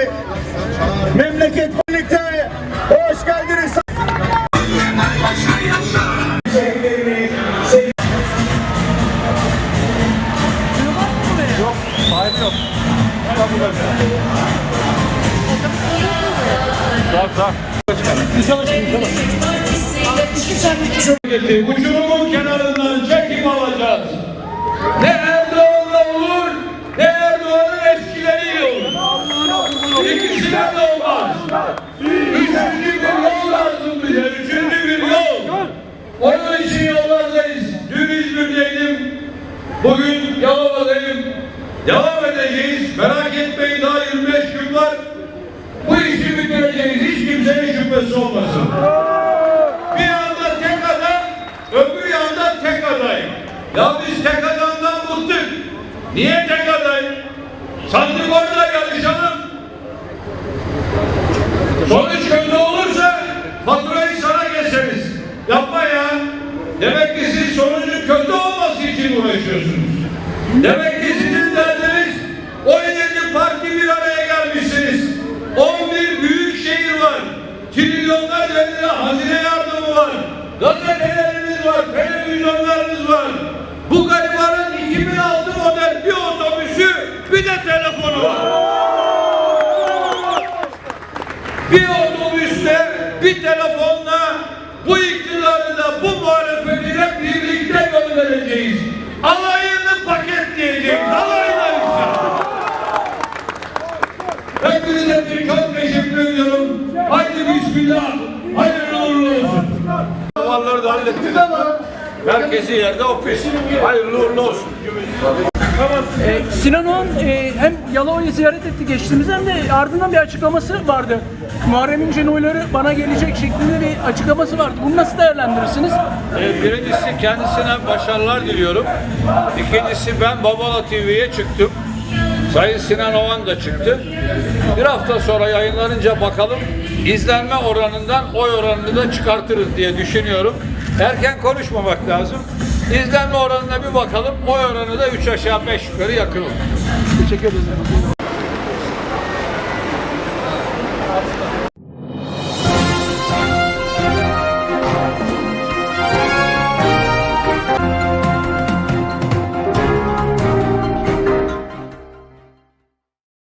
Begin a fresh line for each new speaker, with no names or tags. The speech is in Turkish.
geldik. Memleket birlikte hoş geldiniz.
Uçurumun kenarından çekim alacağız. Ne İkisinden de olmaz. Üçüncü bir yol lazım bize, üçüncü bir yol. Onun için yollardayız. Dün İzmir'deydim, bugün Yalova'dayım. Devam edeceğiz. Merak etmeyin daha 25 gün var. Bu işi bitireceğiz. Hiç kimsenin şüphesi olmasın. Bir yanda tek adam, öbür yanda tek aday. Ya biz tek adamdan bıktık. Niye tek aday? Sandık orada için uğraşıyorsunuz. Demek ki sizin derdiniz 17 parti bir araya gelmişsiniz. 11 büyük şehir var. Trilyonlar lira hazine yardımı var. Gazeteleriniz var, televizyonlarınız var. Bu garibanın 2006 model bir otobüsü bir de telefonu var. Bir otobüste bir telefonla bu iktidarı da bu muhalefeti bismillah. Hayırlı uğurlu olsun. Duvarları da hallettik. Merkezi yerde ofis. Hayırlı uğurlu olsun.
Ee, Sinan Oğan e, hem Yalova'yı ziyaret etti geçtiğimiz hem de ardından bir açıklaması vardı. Muharrem İnce'nin oyları bana gelecek şeklinde bir açıklaması vardı. Bunu nasıl değerlendirirsiniz?
Ee, Birincisi kendisine başarılar diliyorum. İkincisi ben Babala TV'ye çıktım. Sayın Sinan Oğan da çıktı. Bir hafta sonra yayınlanınca bakalım izlenme oranından oy oranını da çıkartırız diye düşünüyorum. Erken konuşmamak lazım. İzlenme oranına bir bakalım. Oy oranı da 3 aşağı 5 yukarı yakın olur.
Teşekkür ederim.